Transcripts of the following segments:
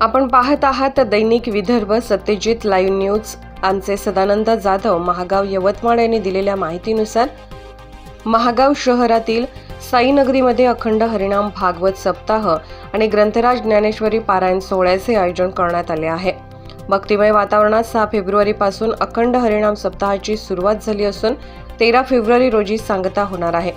आपण पाहत आहात दैनिक विदर्भ सत्यजित लाईव्ह न्यूज. आमचे सदानंद जाधव महागाव यवतमाळ यांनी दिलेल्या माहितीनुसार महागाव शहरातील साईनगरीमध्ये अखंड हरिणाम भागवत सप्ताह आणि ग्रंथराज ज्ञानेश्वरी पारायण सोहळ्याचे आयोजन करण्यात आले आहे. भक्तिमय वातावरणात सहा फेब्रुवारीपासून अखंड हरिणाम सप्ताहाची सुरुवात झाली असून तेरा फेब्रुवारी रोजी सांगता होणार आहे.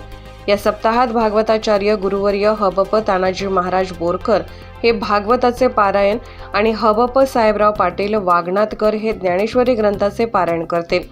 या सप्ताहात भागवताचार्य गुरुवर्य हबप तानाजी महाराज बोरकर हे भागवताचे पारायण आणि हबप साहेबराव पाटील वागणातकर हे ज्ञानेश्वरी ग्रंथाचे पारायण करतील.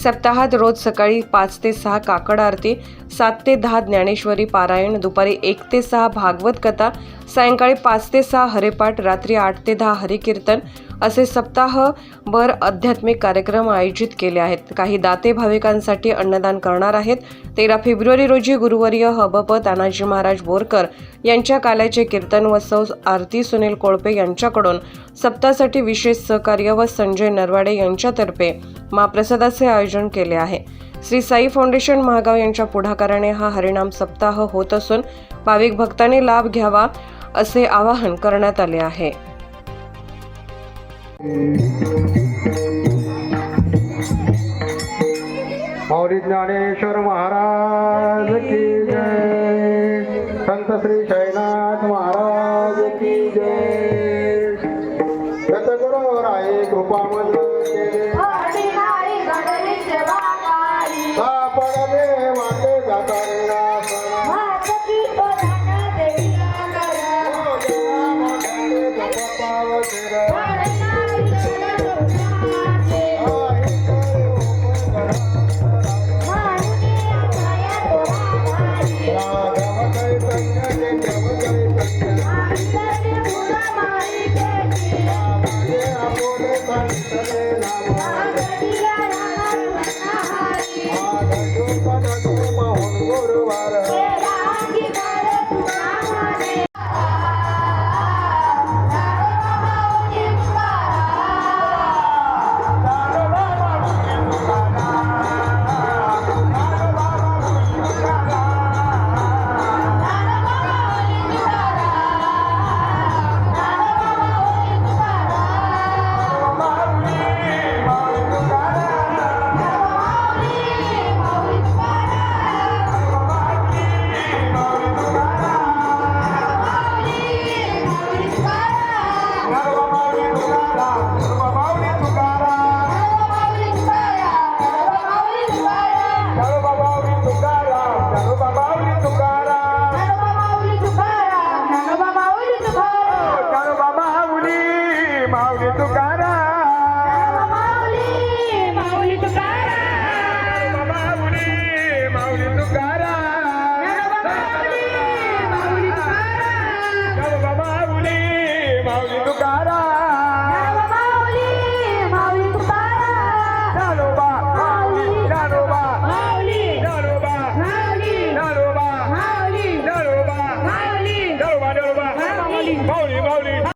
सप्ताहात रोज सकाळी पाच ते सहा काकड आरती सात ते दहा ज्ञानेश्वरी पारायण दुपारी एक ते सहा भागवत कथा सायंकाळी पाच ते सहा हरिपाठ रात्री आठ ते दहा हरिकीर्तन असे सप्ताहभर आध्यात्मिक कार्यक्रम आयोजित केले आहेत. काही दाते भाविकांसाठी अन्नदान करणार आहेत. तेरा फेब्रुवारी रोजी गुरुवर्य हबप तानाजी महाराज बोरकर यांच्या काल्याचे कीर्तन व सौ आरती सुनील कोळपे यांच्याकडून सप्ताहासाठी विशेष सहकार्य व संजय नरवाडे यांच्यातर्फे. महाप्रसादाचे आयोजन केले आहे. श्री साई फाउंडेशन महागाव यांच्या पुढाकाराने हा हरिणाम सप्ताह होत असून भाविक भक्तांनी लाभ घ्यावा असे आवाहन करण्यात आले आहे. ज्ञानेश्वर महाराज की जय. संत श्री शैनाथ महाराज की जय. Mauro do